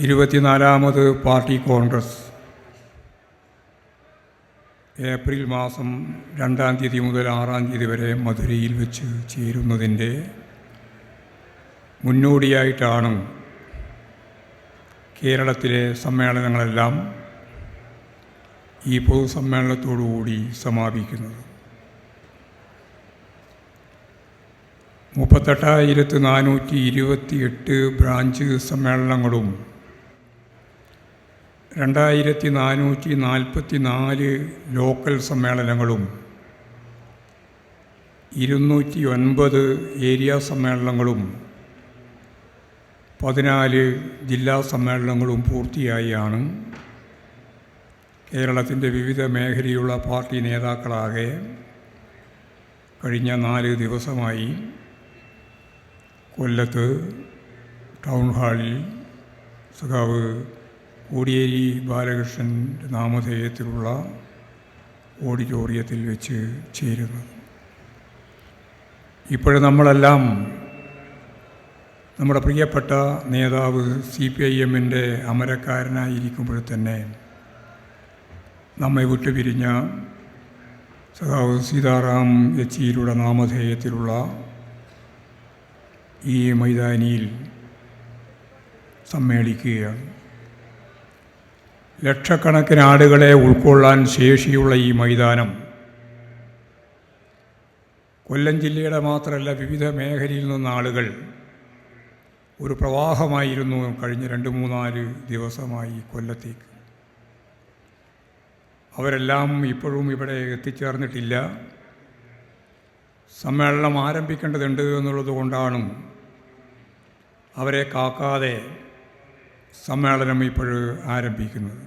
ഇരുപത്തിനാലാമത് party Congress. April മാസം രണ്ടാം തീയതി മുതൽ ആറാം തീയതി വരെ മധുരയിൽ വെച്ച് ചേരുന്നതിന്റെ മുന്നോടിയായിട്ടാണ് കേരളത്തിലെ സമ്മേളനങ്ങളെല്ലാം ഈ പൊതുസമ്മേളനത്തോടുകൂടി സമാപിക്കുന്നത്. മുപ്പത്തെട്ടായിരത്തി നാനൂറ്റി ഇരുപത്തി എട്ട് ബ്രാഞ്ച് സമ്മേളനങ്ങളും രണ്ടായിരത്തി നാനൂറ്റി നാൽപ്പത്തി നാല് ലോക്കൽ സമ്മേളനങ്ങളും ഇരുന്നൂറ്റി ഒൻപത് ഏരിയ സമ്മേളനങ്ങളും പതിനാല് ജില്ലാ സമ്മേളനങ്ങളും പൂർത്തിയായാണ്. കേരളത്തിന്റെ വിവിധ മേഖലയിലുള്ള പാർട്ടി നേതാക്കളാകെ കഴിഞ്ഞ നാല് ദിവസമായി കൊല്ലത്ത് ടൗൺ ഹാളിൽ സഖാവ് കോടിയേരി ബാലകൃഷ്ണന്റെ നാമധേയത്തിലുള്ള ഓഡിറ്റോറിയത്തിൽ വെച്ച് ചേരുന്നത്. ഇപ്പോൾ നമ്മളെല്ലാം നമ്മുടെ പ്രിയപ്പെട്ട നേതാവ് സി പി ഐ എമ്മിന്റെ അമരക്കാരനായിരിക്കുമ്പോൾ തന്നെ നമ്മെ വിട്ടുപിരിഞ്ഞ സഖാവ് സീതാറാം യച്ചിയിലൂടെ നാമധേയത്തിലുള്ള ഈ മൈതാനിയിൽ സമ്മേളിക്കുകയാണ്. ലക്ഷക്കണക്കിന് ആളുകളെ ഉൾക്കൊള്ളാൻ ശേഷിയുള്ള ഈ മൈതാനം കൊല്ലം ജില്ലയുടെ മാത്രമല്ല വിവിധ മേഖലയിൽ നിന്ന ആളുകൾ ഒരു പ്രവാഹമായിരുന്നു കഴിഞ്ഞ രണ്ട് മൂന്നാൽ ദിവസമായി കൊല്ലത്തേക്ക്. അവരെല്ലാം ഇപ്പോഴും ഇവിടെ എത്തിച്ചേർന്നിട്ടില്ല. സമ്മേളനം ആരംഭിക്കേണ്ടതുണ്ട് എന്നുള്ളത് കൊണ്ടാണ് അവരെ കാക്കാതെ സമ്മേളനം ഇപ്പോൾ ആരംഭിക്കുന്നത്.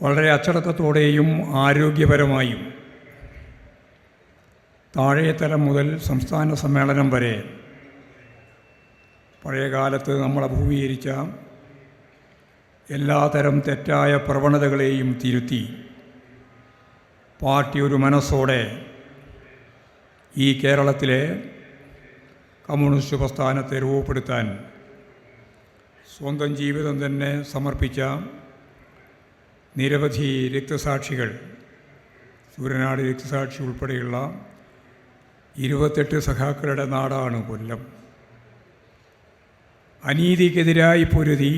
വളരെ അച്ചടക്കത്തോടെയും ആരോഗ്യപരമായും താഴേത്തലം മുതൽ സംസ്ഥാന സമ്മേളനം വരെ പഴയകാലത്ത് നമ്മൾ അഭിമുഖീകരിച്ച എല്ലാതരം തെറ്റായ പ്രവണതകളെയും തിരുത്തി പാർട്ടി ഒരു മനസ്സോടെ ഈ കേരളത്തിലെ കമ്മ്യൂണിസ്റ്റ് പ്രസ്ഥാനത്തെ രൂപപ്പെടുത്താൻ സ്വന്തം ജീവിതം തന്നെ സമർപ്പിച്ച നിരവധി രക്തസാക്ഷികൾ സൂര്യനാട് രക്തസാക്ഷി ഉൾപ്പെടെയുള്ള ഇരുപത്തെട്ട് സഖാക്കളുടെ നാടാണ് കൊല്ലം. അനീതിക്കെതിരായി പൊരുതി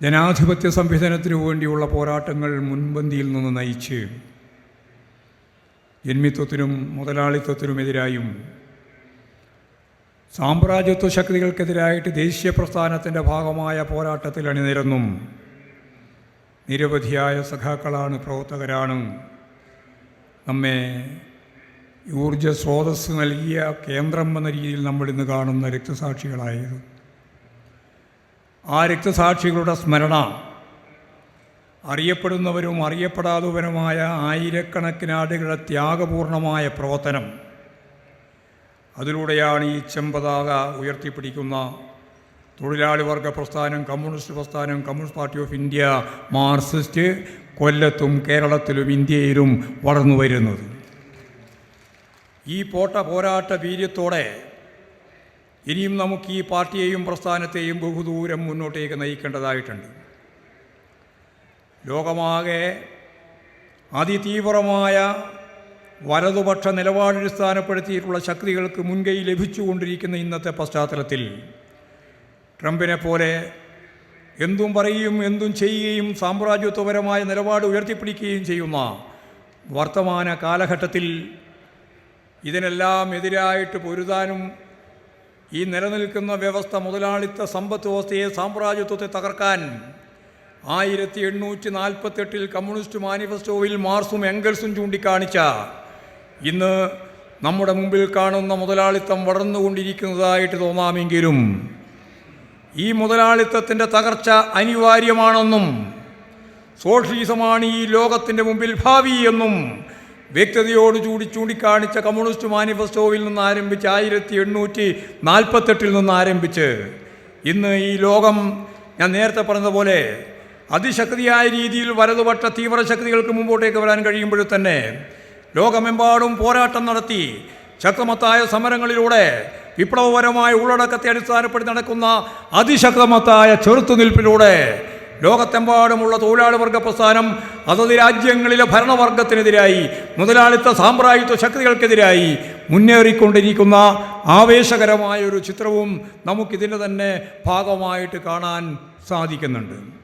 ജനാധിപത്യ സംവിധാനത്തിനു വേണ്ടിയുള്ള പോരാട്ടങ്ങൾ മുൻപന്തിയിൽ നിന്ന് നയിച്ച് ജന്മിത്വത്തിനും മുതലാളിത്വത്തിനുമെതിരായും സാമ്രാജ്യത്വ ശക്തികൾക്കെതിരായിട്ട് ദേശീയ പ്രസ്ഥാനത്തിന്റെ ഭാഗമായ പോരാട്ടത്തിൽ അണിനിരന്നും. നിരവധിയായ സഖാക്കളാണ് പ്രവർത്തകരാണ്. നമ്മെ ഊർജ സ്രോതസ് നൽകിയ കേന്ദ്രം എന്ന രീതിയിൽ നമ്മൾ ഇന്ന് കാണുന്ന രക്തസാക്ഷികളായത്. ആ രക്തസാക്ഷികളുടെ സ്മരണ അറിയപ്പെടുന്നവരും അറിയപ്പെടാത്തവരുമായ ആയിരക്കണക്കിനാടുകളുടെ ത്യാഗപൂർണമായ പ്രവർത്തനം അതിലൂടെയാണ് ഈ ചെമ്പതാക ഉയർത്തിപ്പിടിക്കുന്ന തൊഴിലാളി വർഗ പ്രസ്ഥാനം കമ്മ്യൂണിസ്റ്റ് പ്രസ്ഥാനം communist party of India Marxist കൊല്ലത്തും കേരളത്തിലും ഇന്ത്യയിലും വളർന്നു വരുന്നത്. ഈ പോട്ട പോരാട്ട വീര്യത്തോടെ ഇനിയും നമുക്ക് ഈ പാർട്ടിയെയും പ്രസ്ഥാനത്തെയും ബഹുദൂരം മുന്നോട്ടേക്ക് നയിക്കേണ്ടതായിട്ടുണ്ട്. ലോകമാകെ അതിതീവ്രമായ വലതുപക്ഷ നിലപാടടിസ്ഥാനപ്പെടുത്തിയിട്ടുള്ള ശക്തികൾക്ക് മുൻകൈ ലഭിച്ചുകൊണ്ടിരിക്കുന്ന ഇന്നത്തെ പശ്ചാത്തലത്തിൽ ട്രംപിനെ പോലെ എന്തും പറയുകയും എന്തും ചെയ്യുകയും സാമ്രാജ്യത്വപരമായ നിലപാട് ഉയർത്തിപ്പിടിക്കുകയും ചെയ്യുന്ന വർത്തമാന കാലഘട്ടത്തിൽ ഇതിനെല്ലാം എതിരായിട്ട് പൊരുതാനും ഈ നിലനിൽക്കുന്ന വ്യവസ്ഥ മുതലാളിത്ത സമ്പത്ത് വ്യവസ്ഥയെ സാമ്രാജ്യത്വത്തെ തകർക്കാൻ ആയിരത്തി എണ്ണൂറ്റി നാൽപ്പത്തെട്ടിൽ കമ്മ്യൂണിസ്റ്റ് മാനിഫെസ്റ്റോയിൽ മാർസും എംഗൽസും ചൂണ്ടിക്കാണിച്ച ഇന്ന് നമ്മുടെ മുമ്പിൽ കാണുന്ന മുതലാളിത്തം വളർന്നുകൊണ്ടിരിക്കുന്നതായിട്ട് തോന്നാമെങ്കിലും ഈ മുതലാളിത്തത്തിന്റെ തകർച്ച അനിവാര്യമാണെന്നും സോഷ്യലിസമാണ് ഈ ലോകത്തിന്റെ മുമ്പിൽ ഭാവി എന്നും വ്യക്തതയോട് ചൂടി ചൂണ്ടിക്കാണിച്ച കമ്മ്യൂണിസ്റ്റ് മാനിഫെസ്റ്റോയിൽ നിന്ന് ആരംഭിച്ച് ആയിരത്തി എണ്ണൂറ്റി നാൽപ്പത്തെട്ടിൽ നിന്ന് ആരംഭിച്ച് ഇന്ന് ഈ ലോകം ഞാൻ നേരത്തെ പറഞ്ഞതുപോലെ അതിശക്തിയായ രീതിയിൽ വലതുപക്ഷ തീവ്രശക്തികൾക്ക് മുമ്പോട്ടേക്ക് വരാൻ കഴിയുമ്പോൾ തന്നെ ലോകമെമ്പാടും പോരാട്ടം നടത്തി ശക്തമത്തായ സമരങ്ങളിലൂടെ വിപ്ലവപരമായ ഉള്ളടക്കത്തെ അടിസ്ഥാനപ്പെടുത്തി നടക്കുന്ന അതിശക്തമത്തായ ചെറുത്തുനിൽപ്പിലൂടെ ലോകത്തെമ്പാടുമുള്ള തൊഴിലാളി വർഗ പ്രസ്ഥാനം അതത് രാജ്യങ്ങളിലെ ഭരണവർഗത്തിനെതിരായി മുതലാളിത്ത സാമ്രാജ്യത്വ ശക്തികൾക്കെതിരായി മുന്നേറിക്കൊണ്ടിരിക്കുന്ന ആവേശകരമായ ഒരു ചിത്രവും നമുക്കിതിന്റെ തന്നെ ഭാഗമായിട്ട് കാണാൻ സാധിക്കുന്നുണ്ട്.